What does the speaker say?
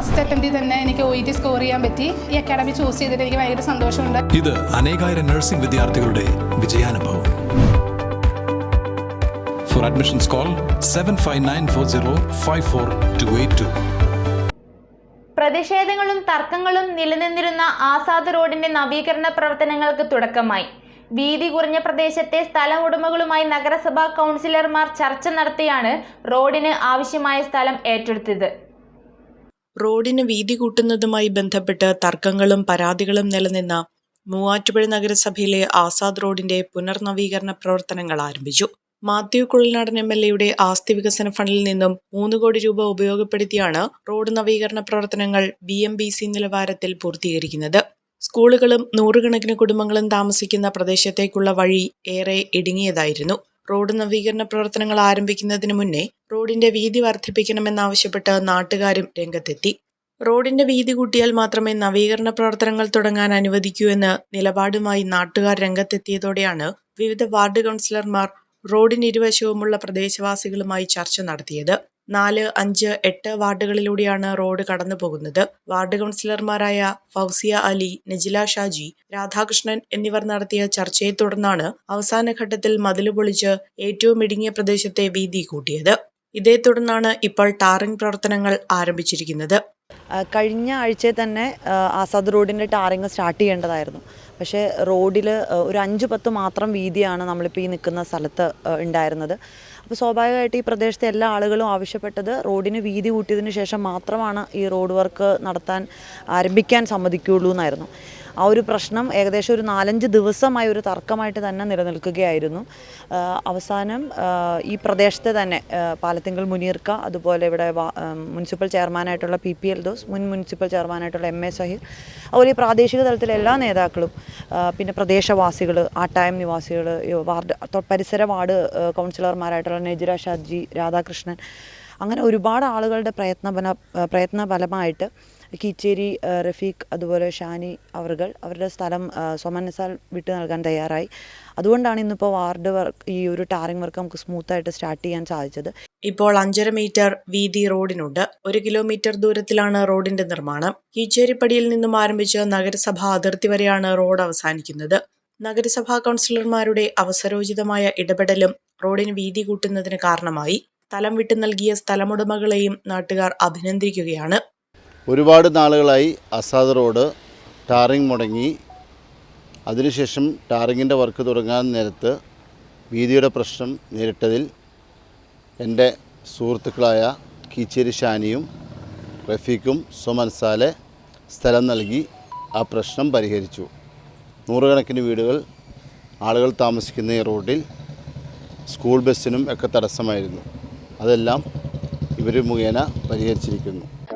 First അറ്റംപ്റ്റിൽ തന്നെ എനിക്ക് O E T score ചെയ്യാൻ പറ്റി. ഈ അക്കാഡമി ചൂസ് ചെയ്തിട്ട് എനിക്ക് ഭയങ്കര സന്തോഷമുണ്ട്. ഇത് അനേകായിരം നഴ്സിംഗ് വിദ്യാർത്ഥികളുടെ വിജയാനുഭവം. For admissions call seven five nine four zero five four two eight two പ്രതിഷേധങ്ങളും തർക്കങ്ങളും നിലനിന്നിരുന്ന ആസാദ് റോഡിന്റെ നവീകരണ പ്രവർത്തനങ്ങൾക്ക് തുടക്കമായി. വീതി കുറഞ്ഞ പ്രദേശത്തെ സ്ഥല ഉടമകളുമായി നഗരസഭാ കൗൺസിലർമാർ ചർച്ച നടത്തിയാണ് റോഡിന് ആവശ്യമായ സ്ഥലം ഏറ്റെടുത്തത്. റോഡിന് വീതി കൂട്ടുന്നതുമായി ബന്ധപ്പെട്ട് തർക്കങ്ങളും പരാതികളും നിലനിന്ന മൂവാറ്റുപുഴ നഗരസഭയിലെ ആസാദ് റോഡിന്റെ പുനർനവീകരണ പ്രവർത്തനങ്ങൾ ആരംഭിച്ചു. മാത്യു കുഴൽനാടൻ എം എൽ എയുടെ ആസ്തി വികസന ഫണ്ടിൽ നിന്നും മൂന്ന് കോടി രൂപ ഉപയോഗപ്പെടുത്തിയാണ് റോഡ് നവീകരണ പ്രവർത്തനങ്ങൾ ബി എം ബി സി നിലവാരത്തിൽ പൂർത്തീകരിക്കുന്നത്. സ്കൂളുകളും നൂറുകണക്കിന് കുടുംബങ്ങളും താമസിക്കുന്ന പ്രദേശത്തേക്കുള്ള വഴി ഏറെ ഇടുങ്ങിയതായിരുന്നു. റോഡ് നവീകരണ പ്രവർത്തനങ്ങൾ ആരംഭിക്കുന്നതിന് മുന്നേ റോഡിന്റെ വീതി വർദ്ധിപ്പിക്കണമെന്നാവശ്യപ്പെട്ട് നാട്ടുകാരും രംഗത്തെത്തി. റോഡിന്റെ വീതി കൂട്ടിയാൽ മാത്രമേ നവീകരണ പ്രവർത്തനങ്ങൾ തുടങ്ങാൻ അനുവദിക്കൂ എന്ന് നിലപാടുമായി നാട്ടുകാർ രംഗത്തെത്തിയതോടെയാണ് വിവിധ വാർഡ് കൗൺസിലർമാർ റോഡിന് ഇരുവശവുമുള്ള പ്രദേശവാസികളുമായി ചർച്ച നടത്തിയത്. നാല് അഞ്ച് എട്ട് വാർഡുകളിലൂടെയാണ് റോഡ് കടന്നു പോകുന്നത് വാർഡ് കൗൺസിലർമാരായ ഫൗസിയ അലി നജില ഷാജി രാധാകൃഷ്ണൻ എന്നിവർ നടത്തിയ ചർച്ചയെ തുടർന്നാണ് അവസാന ഘട്ടത്തിൽ മതിൽ പൊളിച്ച് ഏറ്റവും ഇടുങ്ങിയ പ്രദേശത്തെ വീതി കൂട്ടിയത്. ഇതേ തുടർന്നാണ് ഇപ്പോൾ ടാറിംഗ് പ്രവർത്തനങ്ങൾ ആരംഭിച്ചിരിക്കുന്നത്. കഴിഞ്ഞ ആഴ്ചയിൽ തന്നെ ആസാദ് റോഡിന്റെ ടാറിങ് സ്റ്റാർട്ട് ചെയ്യേണ്ടതായിരുന്നു. പക്ഷേ റോഡിൽ ഒരു അഞ്ച് പത്ത് മാത്രം വീതിയാണ് നമ്മളിപ്പോൾ ഈ നിൽക്കുന്ന സ്ഥലത്ത് ഉണ്ടായിരുന്നത്. അപ്പോൾ സ്വാഭാവികമായിട്ട് ഈ പ്രദേശത്തെ എല്ലാ ആളുകളും ആവശ്യപ്പെട്ടത് റോഡിന് വീതി കൂട്ടിയതിന് ശേഷം മാത്രമാണ് ഈ റോഡ് വർക്ക് നടത്താൻ ആരംഭിക്കാൻ സമ്മതിക്കുകയുള്ളൂ എന്നായിരുന്നു. ആ ഒരു പ്രശ്നം ഏകദേശം ഒരു നാലഞ്ച് ദിവസമായി ഒരു തർക്കമായിട്ട് തന്നെ നിലനിൽക്കുകയായിരുന്നു. അവസാനം ഈ പ്രദേശത്തെ തന്നെ പാലത്തിങ്കൾ മുനീർക്ക അതുപോലെ ഇവിടെ മുനിസിപ്പൽ ചെയർമാനായിട്ടുള്ള പി പി എൽ ദോസ് മുൻ മുനിസിപ്പൽ ചെയർമാനായിട്ടുള്ള എം എ സഹീർ അതുപോലെ ഈ പ്രാദേശിക തലത്തിലെ എല്ലാ നേതാക്കളും പിന്നെ പ്രദേശവാസികൾ ആട്ടായം നിവാസികൾ വാർഡ് പരിസര വാർഡ് കൗൺസിലർമാരായിട്ടുള്ള നെജിര ഷാജി രാധാകൃഷ്ണൻ അങ്ങനെ ഒരുപാട് ആളുകളുടെ പ്രയത്ന പ്രയത്ന ഫലമായിട്ട് കീച്ചേരി റഫീഖ് അതുപോലെ ഷാനി അവർകൾ അവരുടെ സ്ഥലം സൊമനസാൽ വിട്ടു നൽകാൻ തയ്യാറായി. അതുകൊണ്ടാണ് ഇന്നിപ്പോൾ വാർഡ് വർക്ക് ഈ ഒരു ടാറിംഗ് വർക്ക് നമുക്ക് സ്മൂത്തായിട്ട് സ്റ്റാർട്ട് ചെയ്യാൻ സാധിച്ചത്. ഇപ്പോൾ അഞ്ചര മീറ്റർ വീതി റോഡിനുണ്ട്. ഒരു കിലോമീറ്റർ ദൂരത്തിലാണ് റോഡിന്റെ നിർമ്മാണം. കീച്ചേരിപ്പടിയിൽ നിന്നും ആരംഭിച്ച് നഗരസഭ അതിർത്തി വരെയാണ് റോഡ് അവസാനിക്കുന്നത്. നഗരസഭാ കൗൺസിലർമാരുടെ അവസരോചിതമായ ഇടപെടലും റോഡിന് വീതി കൂട്ടുന്നതിന് കാരണമായി. സ്ഥലം വിട്ടു നൽകിയ സ്ഥലമുടമകളെയും നാട്ടുകാർ അഭിനന്ദിക്കുകയാണ്. ഒരുപാട് നാളുകളായി അസാദ് റോഡ് ടാറിങ് മുടങ്ങി. അതിനുശേഷം ടാറിങ്ങിന്റെ വർക്ക് തുടങ്ങാൻ നേരത്ത് വീതിയുടെ പ്രശ്നം നേരിട്ടതിൽ എന്റെ സുഹൃത്തുക്കളായ കീച്ചേരി ഷാനിയും റഫീഖും സുമൻസാലെ സ്ഥലം നൽകി ആ പ്രശ്നം പരിഹരിച്ചു. നൂറുകണക്കിന് വീടുകൾ ആളുകൾ താമസിക്കുന്ന ഈ റോഡിൽ സ്കൂൾ ബസ്സിനും ഒക്കെ തടസ്സമായിരുന്നു. അതെല്ലാം ഇവർ മുഖേന പരിഹരിച്ചിരിക്കുന്നു.